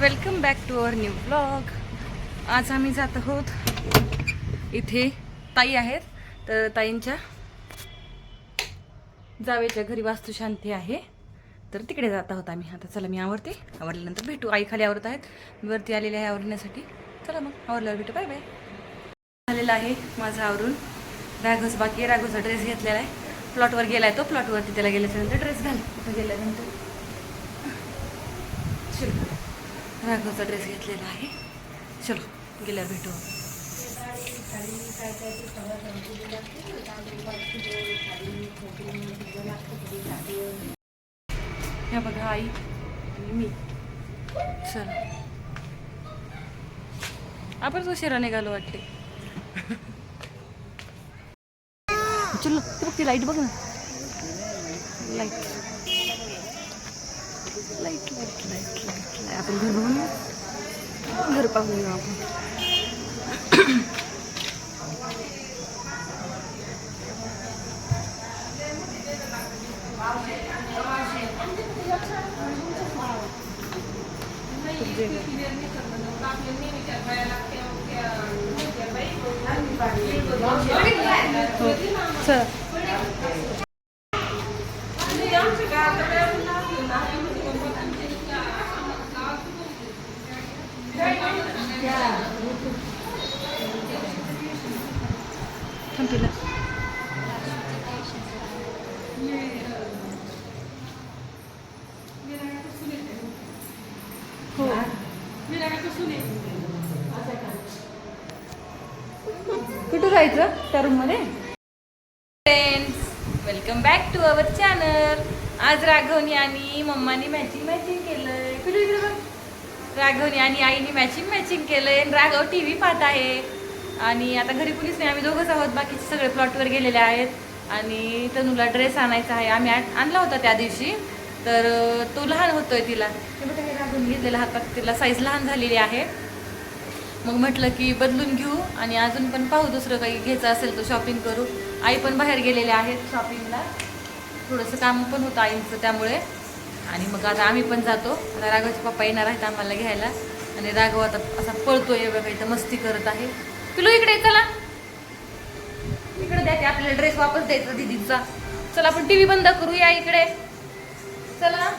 Welcome back to our new blog आज आम्ही जात आहोत इथे ताई आहेत. तर ताईंच्या जावेच्या घरी वास्तुशांती आहे. तर तिकडे जात आहोत आम्ही. आता चला मी आवरते. आवरल्यानंतर भेटू. आई खाली आवरत आहेत. वरती आलेले आहे आवरण्यासाठी. चला मग. आवरल्यावर भेटू. Bye bye. झालेलं आहे माझं आवरून. राघोच बाकी राघोचा राघवचा ड्रेस घेतलेला आहे. प्लॉटवर गेला आहे तो. प्लॉटवरती त्याला गेल्याच्यानंतर ड्रेस घाल. कुठं गेल्यानंतर चलो राघवचा ड्रेस घेतलेला आहे. चलो गेल्यावर भेटू ह्या बघा आई. आणि मी. चला. आपणच उशिरा निघालो वाटते. चलो ते बघ ती लाइट बघ ना. Light light light light light आपण घर बघून येऊ. घर पाहून येऊ आपण हो तिला हो. कुठं जायचं त्या रूममध्ये friends welcome back to our channel आज राघवनी आणि मम्मानी मॅचिंग मॅचिंग केलंय. कुठे बघ? राघवनी आणि आईने मॅचिंग मॅचिंग केलंय. राघव टी व्ही पाहत आहे. आणि आता घरी कुणीच नाही आम्ही दोघंच आहोत बाकीचे सगळे प्लॉटवर गेलेले आहेत. आणि तनूला ड्रेस आणायचा आहे आम्ही आणला होता त्या दिवशी. तर तो लहान होतोय तिला. ते हे घेतलेला हातात तिला साईज लहान झालेली आहे. मग म्हटलं की बदलून घेऊ आणि अजून पण पाहू दुसरं काही घ्यायचं असेल तर शॉपिंग करू. आई पण बाहेर गेलेले आहेत शॉपिंगला थोडंसं काम पण होतं आईंचं त्यामुळे. आणि मग आता आम्ही पण जातो. आता राघवचे पप्पा येणार आहेत आम्हाला घ्यायला. आणि राघव आता असा पळतोय बघा इथं मस्ती करत आहे. पिलू इकडे चला. इकडे द्या ते आपल्याला ड्रेस वापस द्यायचा दिदीचा. चला आपण टी व्ही बंद करूया इकडे. चला.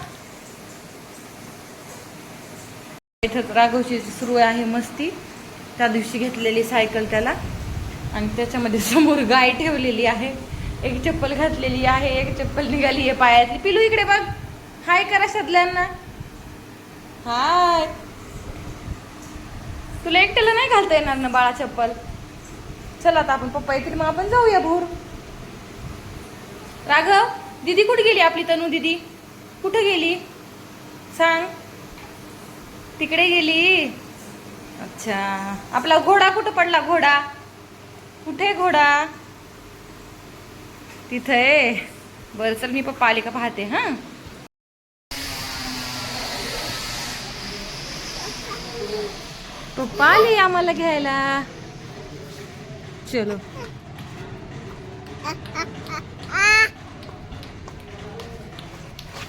इथं राघवची सुरू आहे मस्ती. त्या दिवशी घेतलेली सायकल त्याला. आणि त्याच्यामध्ये समोर गाय ठेवलेली आहे. एक चप्पल घातलेली आहे एक चप्पल निघाली आहे पायातली. पिलू इकडे बघ. हाय करा शदल्यांना हाय तुला एकट्याला नाही घालता येणार ना बाळा चप्पल? चला आता आपण पप्पा येतील मग आपण जाऊया भूर. राघव दीदी कुठे गेली आपली तनू दीदी? कुठे गेली? सांग. तिकडे गेली. अच्छा. आपला घोडा कुठं पडला? घोडा. कुठे घोडा? तिथे आहे. बरं चल मी पप्पा आले का पाहते हां? पप्पा आले आम्हाला घ्यायला. चलो.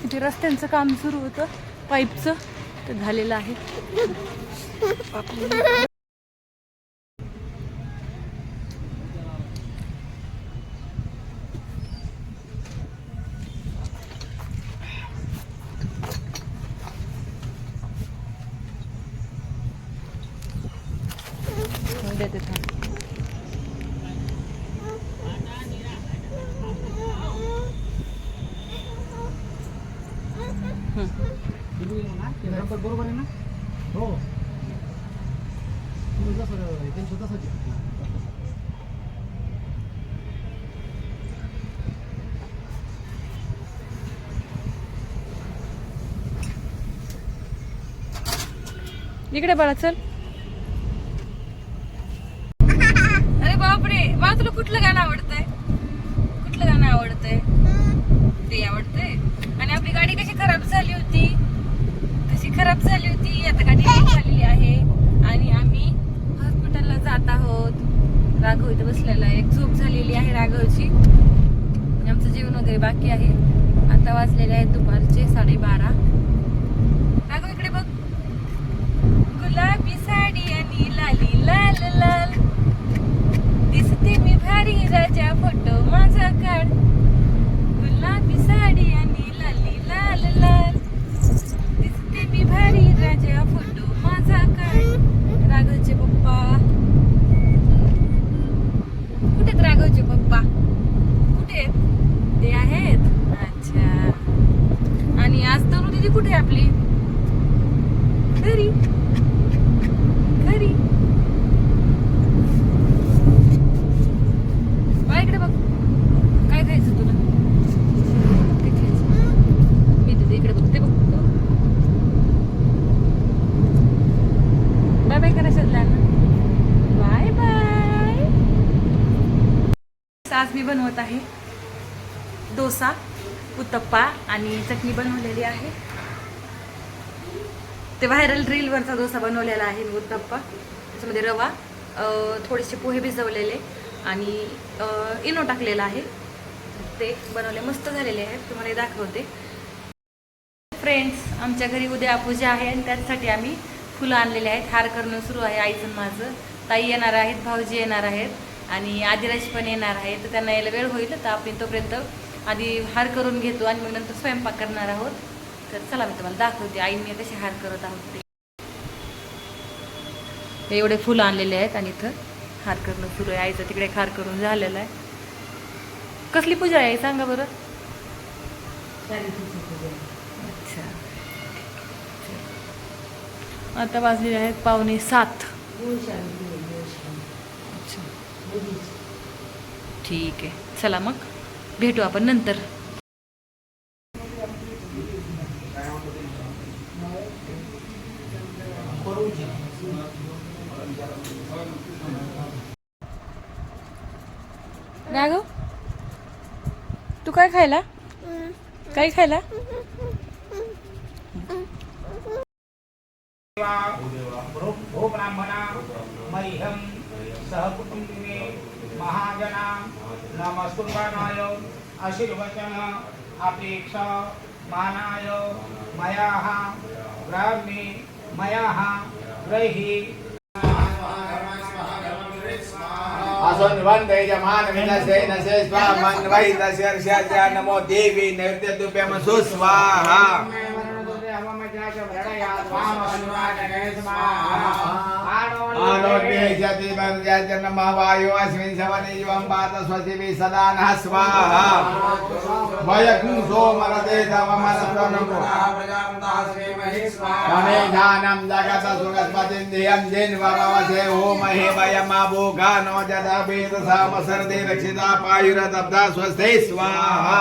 इथे रस्त्यांचं काम सुरू होतं. पाईपचं. तर झालेलं आहे. बरोबर आहे ना हो इकडे बाळा चल अरे बापरे बाळा तुला कुठलं गाणं आवडतंय कुठलं गाणं आवडतंय ते आवडतंय आणि आपली गाडी कशी खराब झाली होती कशी खराब झाली होती आता गाडी नीट झालेली आहे आणि आम्ही हॉस्पिटलला जात आहोत राघव इथं बसलेला आहे एक झोप झालेली आहे राघवची आणि आमचं जेवण वगैरे बाकी आहे आता वाजलेले आहेत दुपारचे साडेबारा राघव इकडे बघ बाय करा शोधल्यानं बाय बाय आज मी बनवत आहे. डोसा उत्तप्पा आणि चटणी बनवलेली आहे. ते व्हायरल रीलवरचा डोसा बनवलेला आहे मी उत्तप्पा. त्याच्यामध्ये रवा थोडेसे पोहे भिजवलेले आणि इनो टाकलेला आहे. ते बनवले मस्त झालेले आहेत. तुम्हाला हे दाखवते. फ्रेंड्स आमच्या घरी उद्या पूजा आहे आणि त्यासाठी आम्ही फुलं आणलेले आहेत. हार करणं सुरू आहे. आईचं माझं. ताई येणार आहेत. भाऊजी येणार आहेत. आणि आदिराज पण येणार आहे तर त्यांना यायला वेळ होईल तर आपण तोपर्यंत आधी हार करून घेतो आणि मग नंतर स्वयंपाक करणार आहोत. तर चला मी तुम्हाला दाखवते. आई मी कसे हार करत आहोत. ते एवढे फुलं आणलेले आहेत आणि इथं हार करणं सुरू आहे. आईचं तिकडे हार करून झालेलं आहे. कसली पूजा आहे सांगा बरं. अच्छा. आता वाजलेले आहेत पावणे सात. ठीक आहे. चला मग. भेटू आपण नंतर. राघव तू काय खायला? काय खायला? ब्राह्मणा मह्यम सहकुटुंबिने महाजना नमस्कुर्वाणाय आशीर्वचन अपेक्षा मानाय मयाः ब्राह्मे मयाः ग्रही जमान विनसे नसे नमो देवी नैवेद्यभ्यं सुस्वाहा आनोद्ये जति वर्जन अस्मिन् शवने युवं पात स्वस्ति सदा नः स्वाहा वयकुं सोमरते तव मनस्तनमो ममे ज्ञानं जगत सुगस्पतिन्दियं जिन्वमवसे होमहे वयमाभोगानो जदा वेदसाम रक्षिता पायुरदब्धा स्वस्ते स्वाहा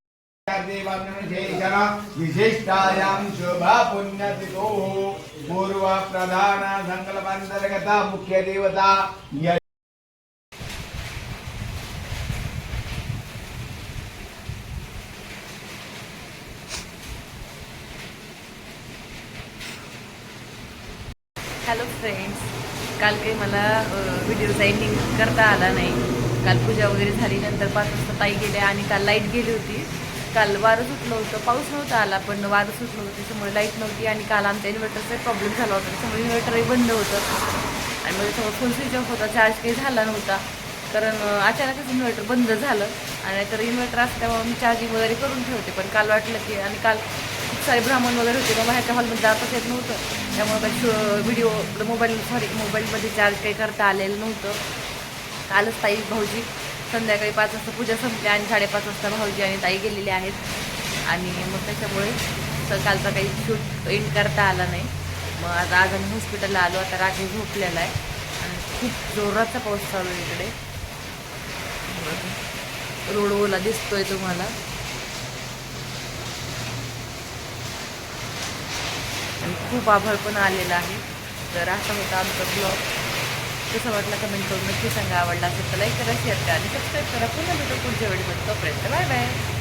विशिष्टायां शुभा पुण्यतिथो पूर्व प्रधान संकल्पांतर्गता मुख्य देवता हॅलो फ्रेंड्स काल काही मला व्हिडिओचा एंडिंग करता आला नाही. काल पूजा वगैरे झाली नंतर पाच वाजता ताई गेल्या आणि काल लाइट गेली होती. काल वारं सुटलं होतं पाऊस नव्हता आला पण वारं सुटलं होतं त्याच्यामुळे लाइट नव्हती आणि काल आमच्या इन्व्हर्टरचा प्रॉब्लेम झाला होता त्याच्यामुळे इन्व्हर्टरही बंद होतं. आणि मग त्याच्यामुळे फोन स्विच ऑफ होता चार्ज काही झाला नव्हता. कारण अचानकच इन्व्हर्टर बंद झालं आणि तर इन्व्हर्टर असल्यामुळे मी चार्जिंग वगैरे करून ठेवते पण काल वाटलं की आणि काल खूप सारे ब्राह्मण वगैरे होते मग बाहेरच्या हॉलमध्ये जातच येत नव्हतं. त्यामुळे काही व्हिडिओ मोबाईल सॉरी मोबाईलमध्ये चार्ज काही करता आलेलं नव्हतं. कालच ताई भाऊजी. संध्याकाळी पाच वाजता पूजा संपली आणि साडेपाच वाजता भाऊजी आणि ताई गेलेले आहेत. आणि मग त्याच्यामुळे सकाळचा कालचा काही शूट एंड करता आला नाही. मग आता आज आम्ही हॉस्पिटलला आलो. आता रात्री झोपलेला आहे. आणि खूप जोराचा पाऊस चालू आहे इकडे. रोड ओला दिसतोय तुम्हाला. आणि खूप आभाळ पण आलेला आहे. तर असा होता आमचा ब्लॉग कसं वाटलं कमेंट करून नक्की सांगा. आवडला असेल तर लाईक करा शेअर करा आणि सबस्क्राईब करा. पुन्हा भेटू पुढच्या वेळेमध्ये तोपर्यंत बाय बाय.